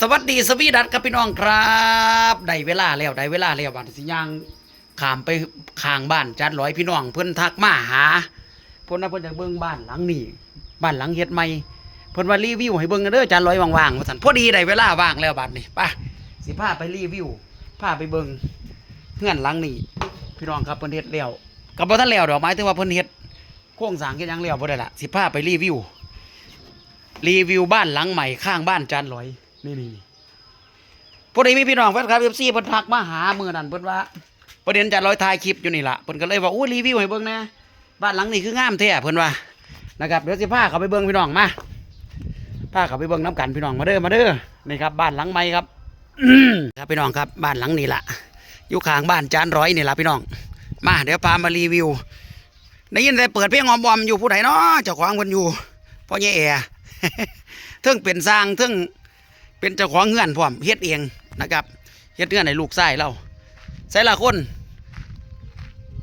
สวัสดีสวีดัตครับพี่น้องครับได้เวลาแล้วได้เวลาแล้วบัดนี้สิย่างขามไปข้างบ้านจัดร้อยพี่น้องเพิ่อนทักมาหาเพิ่อนว่าเพิ่อนจะเบิ่งบ้านหลังนี้บ้านหลังเฮ็ดใหม่เพิ่อนว่ารีวิวให้เบิ่งกันเด้อจัดร้อยว่างๆว่าซั่นพอดีได้เวลาว่างแล้วบัดนี้ไปสิพาไปรีวิวพาไปเบิ่งเฮือนหลังนี้พี่น้องครับเพิ่อนเฮ็ดแล้วก็บ่ทันแล้วดอกหมายถึงว่าเพิ่อนเฮ็ดโครงสางเฮ็ดยังแล้วบ่ได้ละสิพาไปรีวิว รีวิวบ้านหลังใหม่ข้างบ้านจานลอย นี่นี่นี่พอดีมีพี่น้องแฟนคลับเอฟซีเพิ่นทักมาหามือนั่นเพิ่นว่า ประเด็นจานลอยถ่ายคลิปอยู่นี่ล่ะเพิ่นก็เลยว่าอู้รีวิวให้เบิ่งนะบ้านหลังนี้คืองามแท้เพิ่นว่านะครับเดี๋ยวสิพาเขาไปเบิ่งพี่น้องมาพาเขาไปเบิ่งน้ำกันพี่น้องมาเด้อมาเด้อนี่ครับบ้านหลังใหม่ครับ ครับพี่น้องครับบ้านหลังนี้ล่ะอยู่ข้างบ้านจานร้อยนี่ล่ะพี่น้อง มาเดี๋ยวพามารีวิวได้ยินแต่เปิดเพลงอมบอมอยู่ผู้ใดเนาะเจ้าของเพิ่นอยู่พ่อใหญ่แอ เทิงเป็นสร้างเทิง เป็นเจ้าของเงื่อนพร้อมเฮ็ดเองนะครับเฮ็ดเงื่อนให้ลูกไส้เราใส่ละคน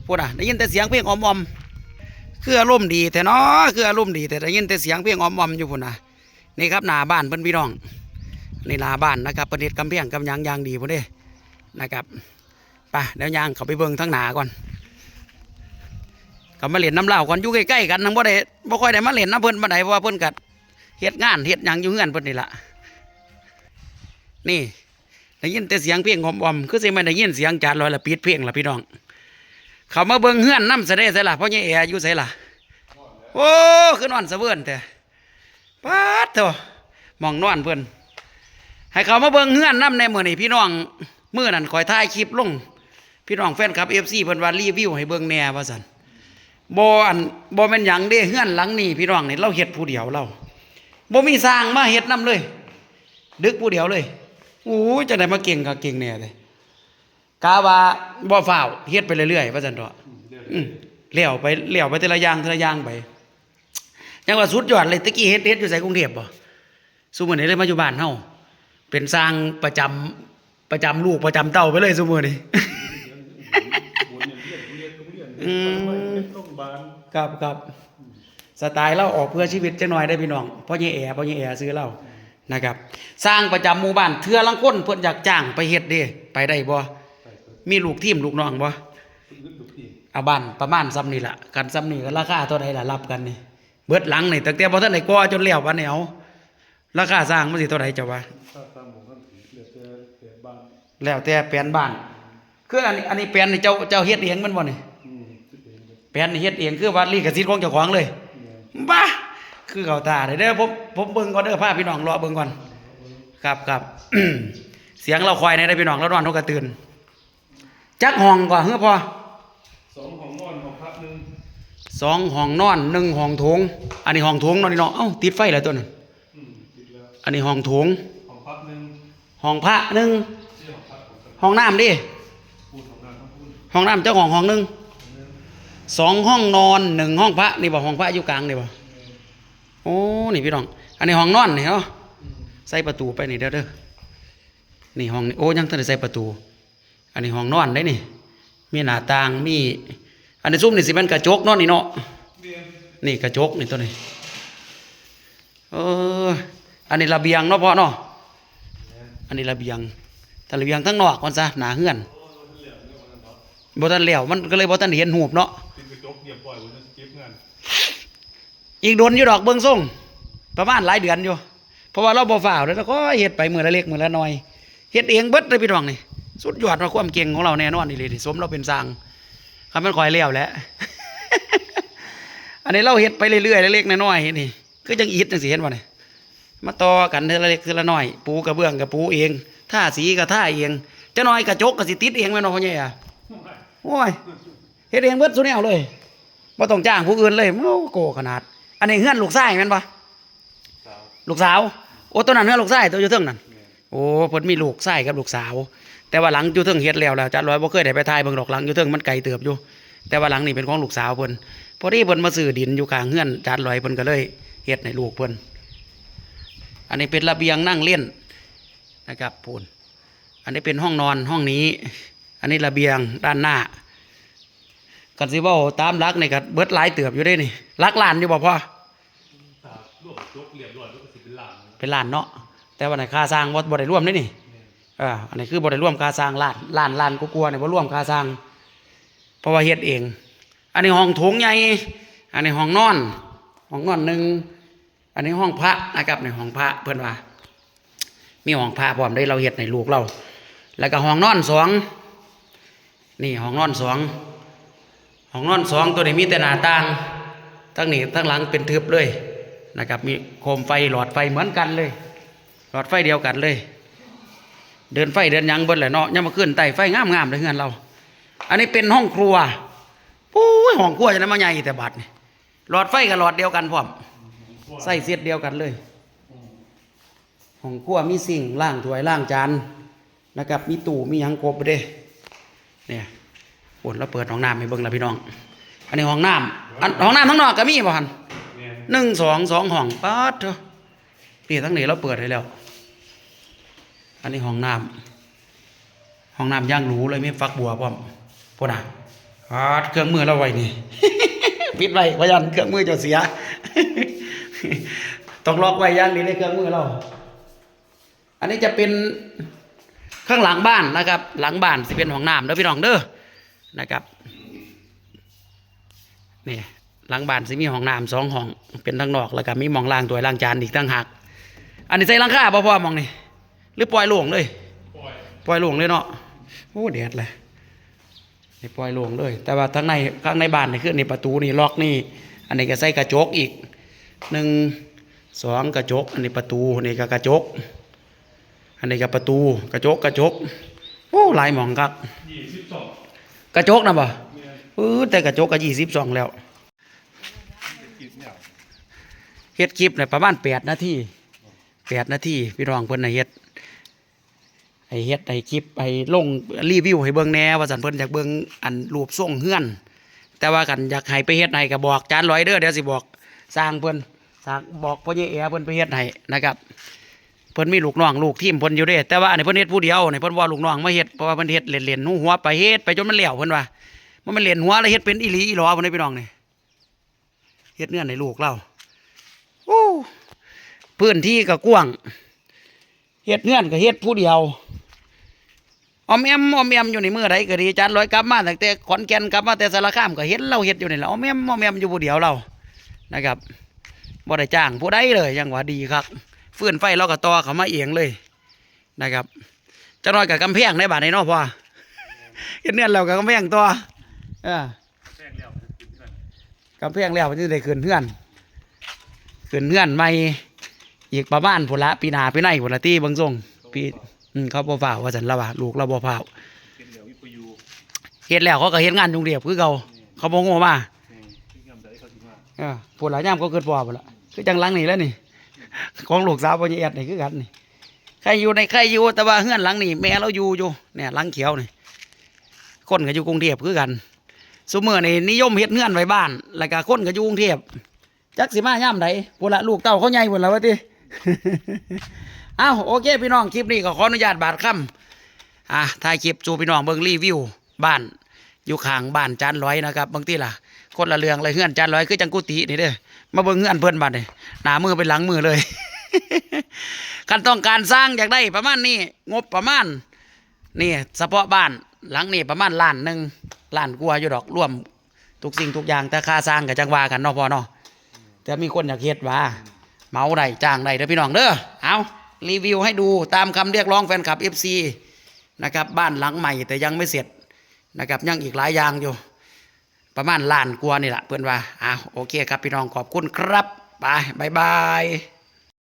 พูดอะได้ยินแต่เสียงเพลงอมอมคืออารมณ์ดีแต่เนาะคืออารมณ์ดีแต่ได้ยินแต่เสียงเพลงอมอมอยู่พุ่นน่ะนี่ครับหน้าบ้านเพิ่นพี่น้องนี่หน้าบ้านนะครับประดิษฐ์กำแพงกำยางยางดีพุ่นเด้นะครับไปเดี๋ยวยางเขาไปเบิ่งทั้งหนาก่อนกับมาเล่นน้ำเหล้าก่อนอยู่ใกล้ๆกันทั้งบ่ได้บ่ค่อยได้มาเล่นน้ำเพิ่นบ่ได้เพราะว่าเพิ่นกัดเฮ็ดงานเฮ็ดหยังอยู่เฮือนเพิ่นนี่ล่ะ นี่ได้ยินแต่เสียงเพลงหอมๆคือสิไม่ได้ยินเสียงจานลอยละปิดเพลงละพี่น้อง เขามาเบิ่งเฮือนน้ำซะได้ซะล่ะเพราะยายแออยู่ไสล่ะโอ้คือนอนสะเวินแต่ปาดเถอะมองนอนเพิ่นให้เขามาเบิ่งเฮือนน้ำในมือนี้พี่น้องมื้อนั้นคอยถ่ายคลิปลงพี่น้องแฟนคลับ FC เพิ่นว่ารีวิวให้เบิ่งแหน่ว่าซั่นบอันบ่แม่นหยังเด้เฮือนหลังนี้พี่น้องนี่เราเฮ็ดผู้เดียวเราบ่มีสร้างมาเฮ็ดนํเลย ดึกผู้เดียวเลย อ้ยจะได้มาเก่งก็เก่งแน่เลยกาว่าบ่ฟ้าวเฮ็ดไปเรื่อยๆว่าซั่นเถอะอืมเลี้ยวไปเลี้ยวไปแต่ละอย่างแต่ละอย่างไปยังว่าสุดยอดเลยตะกี้เฮ็ดเฮ็ดอยู่ไสกรุงเทพบ่ซุมื้อนี้เลยมาอยู่บ้านเฮาเป็นสร้างประจำประจำลูกประจำเต้าไปเลยซุมื้อนี้อืมต้องบานครับครับสไตล์เราออกเพื่อชีวิตจังหน่อยได้พี่น้องเพราะยี่แอเพราะยี่แอซื้อเรา นะครับ สร้างประจำหมู่บ้านเทื่อลังคนเพิ่นอยากจ้างไปเฮ็ดเด้ไปได้บ่มีลูกทีมลูกน้องบ่ลึกทุกทีเอาบ้านประมาณซ้ำนี่ล่ะกันซ้ำนี่ก็ราคาเท่าใดล่ะรับกันนี่เบิดหลังนี่ตั้งแต่บ่ทันได้ก่อจนแล้ววันนี้เอาราคาสร้างมันสิเท่าใดเจ้าว่าถ้าตามผมก็เหลือแต่แต่บ้านแล้วแต่แปลนบ้านคืออันนี้อันนี้แปลนนี่เจ้าเจ้าเฮ็ดเองมันบ่นี่อืมที่เองเนี่ยแปลนนี่เฮ็ดเองคือว่าลิขสิทธิ์ของเจ้าของเลยบ้า คือเขาตาเด้อเด้อผมผมเบิ่งก่อนเด้อพาพี่น้องรอเบิ่งก่อน ครับครับเสียงเราควายในได้อพี่น้องแล้วนอนทุกกระตื่นจักห้องก่อนเฮ้อพอสองของนอนของพักหนึ่งสองห้องนอนหนึ่งห้องโถง อันนี้ห้องโถงเนอนนี่เนาะเอ้าติดไฟแล้วตัวนึงอืมติดแล้วอันนี้ห้องโถงของพักหนึ่งห้องพระหนึ่งเชื่อของพักของสักห้องน้ำดิพูดของงานต้องพูดห้องน้ำเจ้าของห้องหนึ่งสองห้องนอนหนึ่งห้องพระนี่บ่ห้องพระอยู่กลางนี่บ่โอ้นี่พี่น้อง อันนี้ห้องนอนนี่เนาะใส่ประตูไปนี่เด้อเด้อนี่ห้องนี่โอ้ยังทันได้ใส่ประตู อันนี้ห้องนอนได้นี่ มีหน้าต่างมี อันนี้ซุ้มนี่สิเป็นกระจกเนอนนี่เนาะเรียนนี่กระจกนี่ตัวนี้เอออันนี้ระเบียงเนาะพ่อเนาะอันนี้ระเบียงแต่ระเบียงทั้งนอกก่อนซะหนาเฮือนบ่ทันแล้วมันก็เลยบ่ทันเห็นหูปเนาะ อีกโดนอยู่ดอกเบิ่งส่งประมาณหลายเดือนอยู่ เพราะว่าเราบ่ฝ่าวแล้วก็เฮ็ดไปมือละเล็กมือละน้อยเฮ็ดเองเบิดเลยพี่น้องนี่สุดยอดว่าความเก่งของเราแน่นอนนี่เลยที่สมเราเป็นสร้างคำมันคอยแล้วแหละอันนี้เราเฮ็ดไปเรื่อยๆเล็กๆน้อยๆนี่คือจังอีทจังสิเห็นบ่นี่ยมาต่อกันเทละเล็กเทอละน้อย ปูกระเบื้องกับปูเองท่าสีกับท่าเองจะน้อยกระจกก็สิติดเองแม่นบ่พ่อใหญ่อะโอ้ยเฮ็ดเองเบิดซุดแนวเลยบ่ต้องจ้างผู้อื่นเลยโอ้โกขนาด อันนี้เฮือนลูกชายแม่นบ่สาวลูกสาว โอ้ตัวนั้นเฮือนลูกชายตัวอยู่เทิงนั่นโอ้เพิ่นมีลูกชายกับลูกสาว แต่ว่าหลังอยู่เทิงเฮ็ดแล้วแล้วจัดร้อยบ่เคยได้ไปถ่ายเบิ่งดอกหลังอยู่เทิงมันไกลเติบอยู่ แต่ว่าหลังนี่เป็นของลูกสาวเพิ่นพอดีเพิ่นมาซื้อดินอยู่ข้างเฮือนจัดร้อยเพิ่นก็เลยเฮ็ดให้ลูกเพิ่นอันนี้เป็นระเบียงนั่งเล่นนะครับพูนอันนี้เป็นห้องนอนห้องนี้ อันนี้ระเบียงด้านหน้า กันสิว้าตามหลักนี่ก็เบิดหลายเติบอยู่เด้นี่หลักลานอยู่บ่พ่อสาวรวบจกเรียบร้อยแล้วก็สิเป็นหลานเป็นล้านเนาะแต่ว่าไหนค่าสร้างบ่บ่ได้ร่วมนี่นี่อ่าอันนี้คือบ่ได้ร่วมค่าสร้างล้านล้านล้านกลัวเนี่ยบ่ร่วมค่าสร้าง เพราะว่าเฮ็ดเอง อันนี้ห้องโถงใหญ่อันนี้ห้องนอนห้องนอนหนึ่งอันนี้ห้องพระนะครับในห้องพระเพื่อนว่า มีห้องพระพร้อมได้เราเฮ็ดในลูกเรา แล้วก็ห้องนอนสองนี่ห้องนอนสอง ห้องนอนสองตัวนี้มีแต่หน้าต่างทั้งนี้ทั้งหลังเป็นทึบเลยนะครับ มีโคมไฟหลอดไฟเหมือนกันเลย หลอดไฟเดียวกันเลย เดินไฟเดินยังบิดแหละเนาะยังมาขึ้นไต่ไฟงามๆเลยเฮือนเรา อันนี้เป็นห้องครัวปุ้ยห้องครัวจะได้มาใหญ่แต่บัดนี่หลอดไฟกับหลอดเดียวกันพร้อมใส่เสียดเดียวกันเลยห้องครัวมีสิ่งล่างถ้วยล่างจานนะครับ มีตู้มียังครบเด้เนี่ย ปวดแล้วเปิดห้องน้ำให้เบิ่งแล้วพี่น้อง อันนี้ห้องน้ำอันห้องน้ำทั้งนอกก็มีบ่ฮันเนี่ยหนึ่งสองสองห้องป๊าดเถอะนี่ทั้งนี้เราเปิดให้แล้ว อันนี้ห้องน้ำห้องน้ำย่างหรูเลยมีฟักบัวพร้อมพวกน่ะป๊าดเครื่องมือเราไว้นี่ปิดไว้พยันเครื่องมือจะเสีย ต้องล็อกไว้อย่างนี้ในเครื่องมือเรา อันนี้จะเป็นข้างหลังบ้านนะครับ หลังบ้านสิเป็นห้องน้ำเด้อพี่น้องเด้อ นะครับนี่หลังบ้านสิมีห้องน้ำสองห้องเป็นทั้งนอกแล้วก็มีมองล้างถ้วล้างจานอีกตั้งหัก อันนี้ใส่ลังคาบ่พอหมองนี่หรือปล่อยโล่งเลย ปล่อยปล่อยโล่งเลยเนาะโอ้แดดเลยนี่ปล่อยโล่งเลย แต่ว่าทั้งในข้างในบ้านนี่คือนี่ประตูนี่ล็อกนี่ อันนี้ก็ใส่กระจกอีกหนึ่งสองกระจก อันนี้ประตูนี่ก็กระจก อันนี้ก็ประตูกระจกกระจกโอ้หลายมองครับยี่สิบสอง กระจกนะบ่เออแต่กระจกก็ยี่สิบสองแล้วเฮ็ดคลิปเนี่ยประมาณแปดนาทีแปดนาทีพี่น้องเพิ่นน่ะเฮ็ดไอเฮ็ดไอคลิปไอลงรีวิวให้เบิ่งแหน่ว่าสันเพิ่นอยากเบิ่งอันรูปทรงเฮือน แต่ว่ากันอยากให้ไปเฮ็ดให้ก็บอกจานร้อยเด้อเดี๋ยวสิบอกสร้างเพิ่นสร้างบอกพ่อใหญ่แอเพิ่นไปเฮ็ดให้นะครับ พิ่นมีลูกน้องลูกทีมเพิ่นอยู่เด้แต่ว่าอันนี้เพิ่นเฮ็ดผู้เดียวนี่เพิ่นว่าลูกน้องมาเฮ็ดเพราะว่าเพิ่นเฮ็ดเล่นๆหูหัวไปเฮ็ดไปจนมันแล้วเพิ่นว่ามันมันเล่นหัวแล้วเฮ็ดเป็นอีหลีอีหลอเพิ่นได้พี่น้องนี่เฮ็ดเงื่อนให้ลูกเราโอ้พื้นที่ก็กว้างเฮ็ดเงื่อนก็เฮ็ดผู้เดียวอมแอมอมแอมอยู่ในมือใดก็ดีจานร้อยกลับมาตั้งแต่ขอนแก่นกลับมาแต่สารคามก็เห็นเราเฮ็ดอยู่นี่แหละออมแอมออมแอมอยู่ผู้เดียวเรานะครับบ่ได้จ้างผู้ใดเลยยังว่าดีครับ ฟื้นไฟเราก็ต่อเขามาเอียงเลยนะครับจะน้อยกับกำแพงในบานในนาะพ่อเฮ็ดเงื่อเรากับกำแพงต่อเออแป้งแล้วกินกันกำแพงแล้วมันจะได้ขึ้นเพื่อนขึ้นเพื่อนใหม่อีกประมาณผุละปีนาปีในผุละตีบางทรงปีเขาบ่ฝ่าว่าสันละว่าลูกเราบ่ฝ่าเฮ็ดแล้วเขาก็เฮ็ดงานจุงเดียบคือเขาเขาบ่โง่มานี่ที่งมาถึงว่าเออผุละย่ามก็เกิดบ่พุ่นละคือจังลังนี่แล้วนี่ ของลูกสาวพ่อใหญ่แอดนี่คือกันนี่ใครอยู่ในใครอยู่แต่ว่าเฮือนหลังนี่แม่เราอยู่อยู่เนี่ยหลังเขียวนี่คนก็อยู่กรุงเทพคือกันซุมื้อนี่นิยมเฮ็ดเฮือนไว้บ้าน แล้วก็คนก็อยู่กรุงเทพจักสิมาย่ำใดพุ่นละลูกเต้าเขาใหญ่พุ่นละววะติเอ้าโอเค พี่น้องคลิปนี้ก็ขออนุญาตบาดคำอะถ่ายคลิปจูพี่น้องเบิ่งรีวิวบ้าน อยู่ข้างบ้านจานร้อยนะครับบางทีล่ะ คนละเรื่องเลยเฮือนจานร้อยคือจังกุฏินี่เด้อมาเบิ่งเฮือนเพิ่นบัดนี่หน้ามือเป็นหลังมือเลยคันต้องการสร้างอยากได้ประมาณนี้งบประมาณนี่เฉพาะบ้านหลังนี้ประมาณล้านหนึ่งล้านกว่าอยู่ดอกรวมทุกสิ่งทุกอย่างแต่ค่าสร้างกับจังว่ากันเนาะพอเนาะแต่มีคนอยากเฮ็ดว่าเมาได้จ้างได้เด้อพี่น้องเด้อเอารีวิวให้ดูตามคำเรียกร้องแฟนคลับ FC นะครับบ้านหลังใหม่แต่ยังไม่เสร็จนะครับยังอีกหลายอย่างอยู่ ประมาณล้านกว่านี่แหละเพื่อนว่าอ้าวโอเคครับพี่น้องขอบคุณครับไปบายบาย